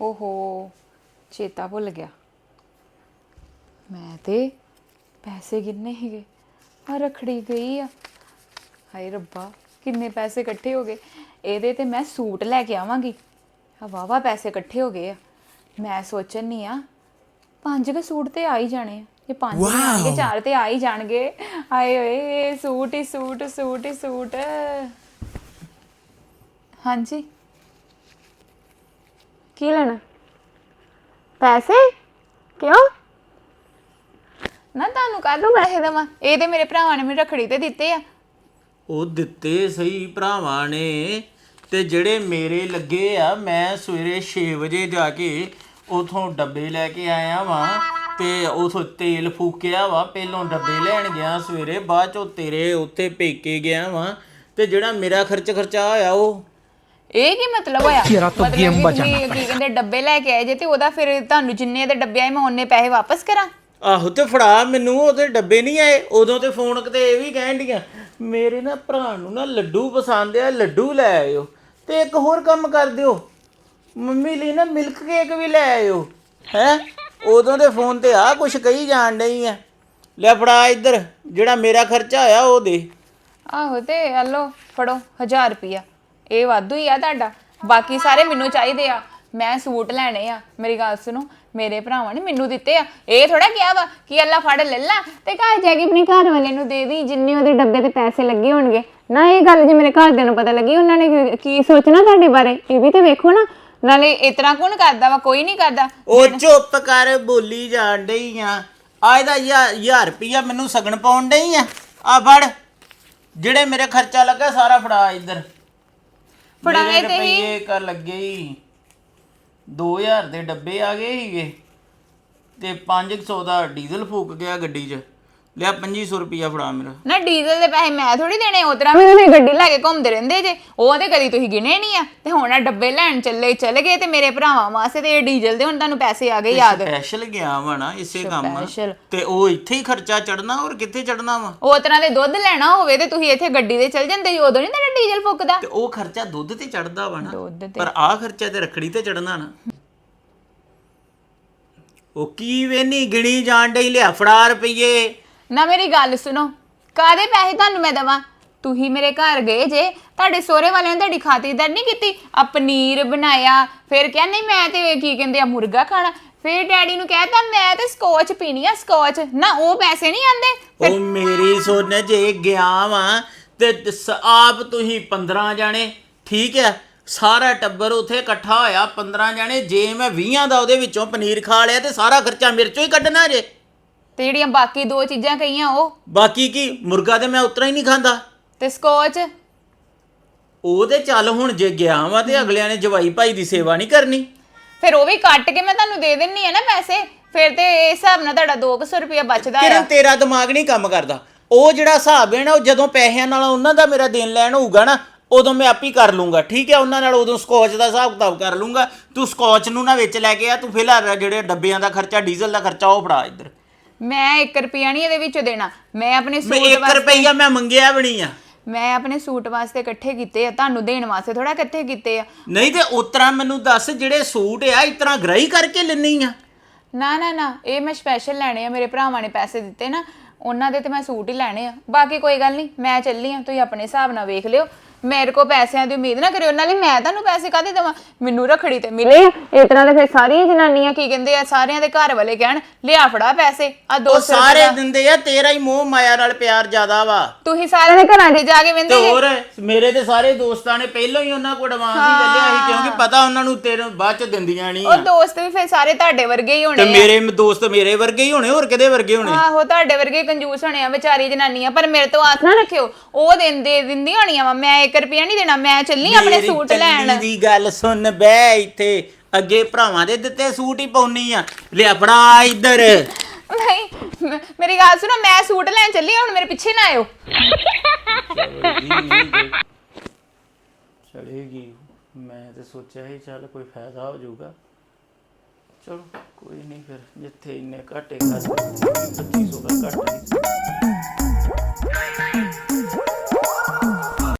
ਓਹੋ ਚੇਤਾ ਭੁੱਲ ਗਿਆ। ਮੈਂ ਤੇ ਪੈਸੇ ਕਿੰਨੇ ਸੀਗੇ? ਆ ਰਖੜੀ ਗਈ ਆ। ਹਾਏ ਰੱਬਾ ਕਿੰਨੇ ਪੈਸੇ ਇਕੱਠੇ ਹੋ ਗਏ? ਇਹਦੇ ਤੇ ਮੈਂ ਸੂਟ ਲੈ ਕੇ ਆਵਾਂਗੀ। ਆ ਵਾਵਾ ਪੈਸੇ ਇਕੱਠੇ ਹੋ ਗਏ ਆ। ਮੈਂ ਸੋਚਣ ਨਹੀਂ ਆ ਪੰਜ ਕੇ ਸੂਟ ਤੇ ਆ ਹੀ ਜਾਣੇ ਆ। ਇਹ ਪੰਜ ਆਣਗੇ ਚਾਰ ਤੇ ਆ ਹੀ ਜਾਣਗੇ। ਹਾਏ ਓਏ ਸੂਟ ਹੀ ਸੂਟ ਸੂਟ ਹੀ ਸੂਟ। ਹਾਂਜੀ। ਕੀ ਲੈਣਾ? ਪੈਸੇ? ਕਿਉਂ? ਨਾ ਤੁਹਾਨੂੰ ਕਾਹਦੋਂ ਪੈਸੇ ਦੇਵਾਂ? ਇਹ ਤੇ ਮੇਰੇ ਭਰਾਵਾਂ ਨੇ ਮੈਨੂੰ ਰਖੜੀ ਤੇ ਦਿੱਤੇ ਆ। ਉਹ ਦਿੱਤੇ ਸਹੀ ਭਰਾਵਾਂ ਨੇ। ਤੇ ਜਿਹੜੇ ਮੇਰੇ ਲੱਗੇ ਆ ਮੈਂ ਸਵੇਰੇ 6 ਵਜੇ ਜਾ ਕੇ ਉਥੋਂ ਡੱਬੇ ਲੈ ਕੇ ਆਇਆ ਵਾਂ ਤੇ ਉਥੋਂ ਤੇਲ ਫੂਕਿਆ ਵਾ। ਪਹਿਲੋਂ ਡੱਬੇ ਲੈਣ ਗਿਆ ਸਵੇਰੇ ਬਾਅਦ ਚੋਂ ਤੇਰੇ ਉੱਥੇ ਪੇਕੇ ਗਿਆ ਵਾਂ। ਤੇ ਜਿਹੜਾ ਮੇਰਾ ਖਰਚ ਖਰਚਾ ਹੋਇਆ ਉਹ ਇਹ ਕੀ ਮਤਲਬ ਹੋਇਆ? ਮਤਲਬ ਕਿ ਤੁਸੀਂ ਕੀ ਕਹਿੰਦੇ ਡੱਬੇ ਲੈ ਕੇ ਆਏ ਜੇ ਤੇ ਉਹਦਾ ਫਿਰ ਤੁਹਾਨੂੰ ਜਿੰਨੇ ਦੇ ਡੱਬੇ ਆਏ ਮੈਂ ਉਹਨੇ ਪੈਸੇ ਵਾਪਸ ਕਰਾਂ? ਆਹੋ ਤੇ ਫੜਾ ਮੈਨੂੰ ਉਹਦੇ ਡੱਬੇ ਨਹੀਂ ਆਏ ਉਦੋਂ ਤੇ ਫੋਨ ਕਿਤੇ ਇਹ ਵੀ ਕਹਿਣ ਡੀਆਂ ਮੇਰੇ ਨਾ ਭਰਾ ਨੂੰ ਨਾ ਲੱਡੂ ਪਸੰਦ ਆ ਲੱਡੂ ਲੈ ਆਇਓ ਤੇ ਇੱਕ ਹੋਰ ਕੰਮ ਕਰ ਦਿਓ। ਮੰਮੀ ਲਈ ਨਾ ਮਿਲਕ ਕੇਕ ਵੀ ਲੈ ਆਇਓ ਹੈ? ਉਦੋਂ ਦੇ ਫੋਨ ਤੇ ਆ ਕੁਛ ਕਹੀ ਜਾਣ ਡਈ ਆ। ਲੈ ਫੜਾ ਇੱਧਰ ਜਿਹੜਾ ਮੇਰਾ ਖਰਚਾ ਹੋਇਆ ਉਹ ਦੇ। ਆਹੋ ਤੇ ਹਲੋ ਫੜੋ 1000 ਰੁਪਿਆ ਇਹ ਵਾਧੂ ਹੀ ਆ ਤੁਹਾਡਾ। ਬਾਕੀ ਸਾਰੇ ਮੈਨੂੰ ਚਾਹੀਦੇ ਆ। ਮੈਂ ਸੂਟ ਲੈਣੇ ਆ, ਮੇਰੀ ਗੱਲ ਸੁਣੋ। ਮੇਰੇ ਭਰਾਵਾਂ ਨੇ ਮੈਨੂੰ ਦਿੱਤੇ ਆ। ਇਹ ਥੋੜਾ ਕਿਹਾ ਵਾ ਕਿ ਅੱਲਾ ਫੜ ਲੈ ਲਾ ਤੇ ਘਰ ਜਾ ਕੇ ਆਪਣੇ ਘਰ ਵਾਲੇ ਨੂੰ ਦੇ ਦੀ ਜਿੰਨੇ ਉਹਦੇ ਡੱਬੇ ਤੇ ਪੈਸੇ ਲੱਗੇ ਹੋਣਗੇ। ਨਾ ਇਹ ਗੱਲ ਜੇ ਮੇਰੇ ਘਰਦਿਆਂ ਨੂੰ ਪਤਾ ਲੱਗੀ, ਉਹਨਾਂ ਨੇ ਕੀ- ਕੀ ਸੋਚਣਾ ਤੁਹਾਡੇ ਬਾਰੇ? ਇਹ ਵੀ ਤੇ ਵੇਖੋ ਨਾ। ਨਾਲੇ ਇਤਨਾ ਕੌਣ ਕਰਦਾ ਵਾ, ਕੋਈ ਨਹੀਂ ਕਰਦਾ। ਉਹ ਚੁੱਪ ਕਰ, ਬੋਲੀ ਜਾਣ ਡਈ ਆ। ਆ ਇਹਦਾ 1000 ਰੁਪਈਆ ਮੈਨੂੰ ਸਗਣ ਪਾਉਣ ਡਈ ਆ। ਆ ਫੜ। ਜਿਹੜੇ ਮੇਰੇ ਖਰਚਾ ਲੱਗਾ, ਸਾਰਾ ਫੜਾ ਇੱਧਰ। ਫੜਾਏ ਤੇ ਹੀ। ਰੁਪਈਏ ਕਰ ਲੱਗੇ ਹੀ। 2000 ਦੇ ਡੱਬੇ ਆ ਗਏ ਹੀਗੇ ਤੇ 500 ਦਾ ਡੀਜ਼ਲ ਫੂਕ ਗਿਆ ਗੱਡੀ 'ਚ। ਲਿਆ 2500 ਰੁਪਈਆ ਫੜਾ ਮੇਰਾ। ਨਾ ਡੀਜ਼ਲ ਦੇ ਪੈਸੇ ਮੈਂ ਥੋੜੀ ਦੇਣੇ ਉਤਰਾ ਤੁਸੀਂ ਗੱਡੀ ਲੈ ਕੇ ਘੁੰਮਦੇ ਰਹਿੰਦੇ ਜੇ ਉਹ ਤੇ ਕਦੀ ਤੁਸੀਂ ਗਿਣੇ ਨਹੀਂ ਆ। ਤੇ ਹੁਣ ਆ ਡੱਬੇ ਲੈਣ ਚੱਲੇ ਚਲੇ ਗਏ ਤੇ ਮੇਰੇ ਭਰਾਵਾਂ ਵਾਸਤੇ ਤੇ ਇਹ ਡੀਜ਼ਲ ਦੇ ਹੁਣ ਤੁਹਾਨੂੰ ਪੈਸੇ ਆ ਗਏ ਯਾਦ। ਸਪੈਸ਼ਲ ਗਿਆ ਵਾ ਨਾ ਇਸੇ ਕੰਮ Special। ਤੇ ਉਹ ਇੱਥੇ ਹੀ ਖਰਚਾ ਚੜਨਾ ਹੋਰ ਕਿੱਥੇ ਚੜਨਾ ਵਾ? ਉਹ ਤਰ੍ਹਾਂ ਦੇ ਦੁੱਧ ਲੈਣਾ ਹੋਵੇ ਤੇ ਤੁਸੀਂ ਇੱਥੇ ਗੱਡੀ ਦੇ ਚੱਲ ਜਾਂਦੇ ਜੀ ਉਦੋਂ ਨਹੀਂ ਤੁਹਾਡਾ ਡੀਜ਼ਲ ਫੁੱਕਦਾ? ਤੇ ਉਹ ਖਰਚਾ ਦੁੱਧ ਤੇ ਚੜਦਾ ਵਾ ਨਾ। ਦੁੱਧ ਤੇ। ਪਰ ਆਹ ਖਰਚਾ ਤੇ ਰੱਖੜੀ ਤੇ ਚੜਨਾ ਨਾ। ਉਹ ਕੀ ਵੇਨੀ ਗਿਣੀ ਜਾਣ ਡਈ ਲਿਆ ਫੜਾ ਰੁਪਈਏ। ਨਾ ਮੇਰੀ ਗੱਲ ਸੁਣੋ। ਕਾਦੇ ਪੈਸੇ ਤੁਹਾਨੂੰ ਮੈਂ ਦਵਾਂ? ਤੁਸੀਂ ਮੇਰੇ ਘਰ ਗਏ ਜੇ, ਤੁਹਾਡੇ ਸੋਹਰੇ ਵਾਲਿਆਂ ਨੇ ਤੁਹਾਡੀ ਖਾਤਰਦਾਰ ਨਹੀਂ ਕੀਤੀ। ਆ ਪਨੀਰ ਬਣਾਇਆ, ਫਿਰ ਕਿਹਾ, ਨਹੀਂ, ਮੈਂ ਤੇ ਕੀ ਕਹਿੰਦੇ ਆ, ਮੁਰਗਾ ਖਾਣਾ। ਫਿਰ ਡੈਡੀ ਨੂੰ ਕਹਿਤਾ ਮੈਂ ਤੇ ਸਕੋਚ ਪੀਣੀ ਆ ਸਕੋਚ ਨਾ, ਉਹ ਪੈਸੇ ਨਹੀਂ ਆਂਦੇ ਉਹ ਮੇਰੀ ਸੁਣ, ਜੇ ਗਿਆ ਵਾਂ, ਤੇ ਸ- ਆਪ ਤੁਸੀਂ 15 ਜਾਣੇ, ਠੀਕ ਹੈ ਸਾਰਾ ਟੱਬਰ ਉਥੇ ਇਕੱਠਾ ਹੋਇਆ 15 ਜਾਣੇ, ਜੇ ਮੈਂ 20 ਦਾ ਉਹਦੇ ਵਿੱਚੋਂ ਪਨੀਰ ਖਾ ਲਿਆ ਤੇ ਸਾਰਾ ਖਰਚਾ ਮੇਰੇ ਚੋਂ ਹੀ ਕੱਢਣਾ ਜੇ। ਤੇ ਜਿਹੜੀਆਂ ਬਾਕੀ ਦੋ ਚੀਜ਼ਾਂ ਕਹੀਆਂ ਉਹ? ਬਾਕੀ ਕੀ? ਮੁਰਗਾ ਤੇ ਮੈਂ ਉਤਰਾ ਹੀ ਨਹੀਂ ਖਾਂਦਾ। ਤੇ ਸਕੋਚ? ਉਹ ਤੇ ਚੱਲ ਹੁਣ ਜੇ ਗਿਆ ਵਾਂ ਤੇ ਅਗਲਿਆਂ ਨੇ ਜਵਾਈ ਭਾਈ ਦੀ ਸੇਵਾ ਨਹੀਂ ਕਰਨੀ। ਫਿਰ ਉਹ ਵੀ ਕੱਟ ਕੇ ਮੈਂ ਤੁਹਾਨੂੰ ਦੇ ਦਿੰਨੀ ਆ ਨਾ ਪੈਸੇ। ਫਿਰ ਤੇ ਇਸ ਹਿਸਾਬ ਨਾਲ ਤੁਹਾਡਾ 200 ਰੁਪਇਆ ਬਚਦਾ ਆ। ਕਿਰਨ ਤੇਰਾ ਦਿਮਾਗ ਨਹੀਂ ਕੰਮ ਕਰਦਾ। ਉਹ ਜਿਹੜਾ ਹਿਸਾਬ ਹੈ ਨਾ ਉਹ ਜਦੋਂ ਪੈਸਿਆਂ ਨਾਲ ਉਹਨਾਂ ਦਾ ਮੇਰਾ ਦੇਣ ਲੈਣ ਹੋਊਗਾ ਨਾ ਉਦੋਂ ਮੈਂ ਆਪ ਹੀ ਕਰ ਲੂੰਗਾ। ਠੀਕ ਹੈ ਉਹਨਾਂ ਨਾਲ ਉਦੋਂ ਸਕੋਚ ਦਾ ਹਿਸਾਬ ਕਿਤਾਬ ਕਰ ਲੂੰਗਾ। ਤੂੰ ਸਕੋਚ ਨੂੰ ਨਾ ਵਿੱਚ ਲੈ ਕੇ ਆ ਤੂੰ ਫਿਲਹਾਲ ਜਿਹੜੇ ਡੱਬਿਆਂ ਦਾ ਖਰਚਾ ਡੀਜ਼ਲ ਦਾ ਖਰਚਾ ਉਹ ਫੜਾ ਇੱਧਰ। ਮੈਂ 1 ਰੁਪਿਆ ਨਹੀਂ ਇਹਦੇ ਵਿੱਚੋਂ ਦੇਣਾ। ਮੈਂ ਆਪਣੇ ਮੈਂ ਸੂਟ 1 ਰੁਪਈਆ ਮੈਂ ਮੰਗਿਆ ਵੀ ਨਹੀਂ ਆ। ਮੈਂ ਆਪਣੇ ਸੂਟ ਵਾਸਤੇ ਇਕੱਠੇ ਕੀਤੇ ਆ ਤੁਹਾਨੂੰ ਦੇਣ ਵਾਸਤੇ ਥੋੜਾ ਇਕੱਠੇ ਕੀਤੇ ਆ। ਨਹੀਂ ਤੇ ਉਤਰਾ ਮੈਨੂੰ ਦੱਸ ਜਿਹੜੇ ਸੂਟ ਆ ਇਤਨਾ ਗਰਾਈ ਕਰਕੇ ਲੈਣੀ ਆ। ਨਾ ਨਾ ਨਾ ਇਹ ਮੈਂ ਸਪੈਸ਼ਲ ਲੈਣੇ ਆ ਮੇਰੇ ਭਰਾਵਾਂ ਨੇ ਪੈਸੇ ਦਿੱਤੇ ਨਾ ਉਹਨਾਂ ਦੇ ਤੇ ਮੈਂ ਸੂਟ ਹੀ ਲੈਣੇ ਆ। ਬਾਕੀ ਕੋਈ ਗੱਲ ਨਹੀਂ ਮੈਂ ਚੱਲੀ ਆ ਤੁਸੀਂ ਆਪਣੇ ਹਿਸਾਬ ਨਾਲ ਵੇਖ ਲਿਓ। ਮੇਰੇ ਕੋ ਪੈਸਿਆਂ ਦੀ ਉਮੀਦ ਨਾ ਕਰਿਓ ਨਾਲੇ ਮੈਂ ਤੁਹਾਨੂੰ ਪੈਸੇ ਕਾਹਦੇ ਦੇਵਾਂ? ਮੈਨੂੰ ਰਖੜੀ ਤੇ ਮਿਲੇ ਤਰ੍ਹਾਂ ਦੇ ਫਿਰ ਸਾਰੀਆਂ ਜਨਾਨੀਆਂ ਕੀ ਕਹਿੰਦੇ ਆ ਸਾਰਿਆਂ ਦੇ ਘਰ ਵਾਲੇ ਕਹਿਣ ਲਿਆ ਫੜਾ ਪੈਸੇ ਆ ਉਹ 200 ਸਾਰੇ ਦਿੰਦੇ ਆ ਤੇਰਾ ਹੀ ਮੋਹ ਮਾਇਆ ਨਾਲ ਪਿਆਰ ਜ਼ਿਆਦਾ ਵਾ। ਤੁਸੀਂ ਸਾਰਿਆਂ ਦੇ ਘਰਾਂ 'ਚ ਜਾ ਕੇ ਤੇ ਵੰਦੇ ਹੋਰ ਮੇਰੇ ਤੇ ਸਾਰੇ ਦੋਸਤਾਂ ਨੇ ਪਹਿਲਾਂ ਹੀ ਉਹਨਾਂ ਕੋਲ ਐਡਵਾਂਸ ਹੀ ਲੈ ਲਿਆ ਸੀ ਕਿਉਂਕਿ ਪਤਾ ਉਹਨਾਂ ਨੂੰ ਤੇਰੇ ਬਾਅਦ ਚ ਦਿੰਦੀਆਂ ਨਹੀਂ ਉਹ ਆ ਦੋਸਤ ਵੀ ਫਿਰ ਸਾਰੇ ਤੁਹਾਡੇ ਵਰਗੇ ਹੀ ਤੇ ਹੋਣੇ ਆ। ਮੇਰੇ ਦੋਸਤ ਮੇਰੇ ਵਰਗੇ ਹੀ ਹੋਣੇ ਹੋਰ ਕਿਹਦੇ ਵਰਗੇ ਹੋਣੇ? ਆਹੋ ਤੁਹਾਡੇ ਵਰਗੇ ਕੰਜੂਸ ਹੋਣੇ ਆ ਵਿਚਾਰੀ ਜਨਾਨੀਆਂ ਪਰ ਮੇਰੇ ਤੋਂ ਆਸ ਨਾ ਰੱਖਿਓ ਉਹ ਦਿੰਦੇ ਦਿੰਦੀਆਂ ਹੋਣੀਆਂ ਵਾ ਮੈਂ 1 ਰੁਪਿਆ ਨਹੀਂ ਦੇਣਾ ਮੈਂ ਚੱਲੀ ਆਪਣੇ ਮੇਰੀ ਸੂਟ ਚੱਲੀ ਲੈਣ। ਦੀ ਗੱਲ ਸੁਣ ਬੈ ਇੱਥੇ। ਅੱਗੇ ਭਰਾਵਾਂ ਦੇ ਦਿੱਤੇ ਸੂਟ ਹੀ ਪਾਉਣੀ ਆ। ਲਿਆ ਫੜਾ ਇੱਧਰ। ਨਹੀਂ ਮ- ਮੇਰੀ ਗੱਲ ਸੁਣੋ ਮੈਂ ਸੂਟ ਲੈਣ ਚੱਲੀ ਹਾਂ, ਹੁਣ ਮੇਰੇ ਪਿੱਛੇ ਨਾ ਆਇਓ। ਚੜੇਗੀ ਮੈਂ ਤੇ ਸੋਚਿਆ ਸੀ ਚੱਲ ਕੋਈ ਫਾਇਦਾ ਹੋ ਜਾਊਗਾ। ਚਲੋ ਕੋਈ ਨਹੀਂ ਫਿਰ ਜਿੱਥੇ ਇੰਨੇ ਘਾਟੇ ਖਾ 2500 ਦਾ ਘਾਟਾ ਹੀ।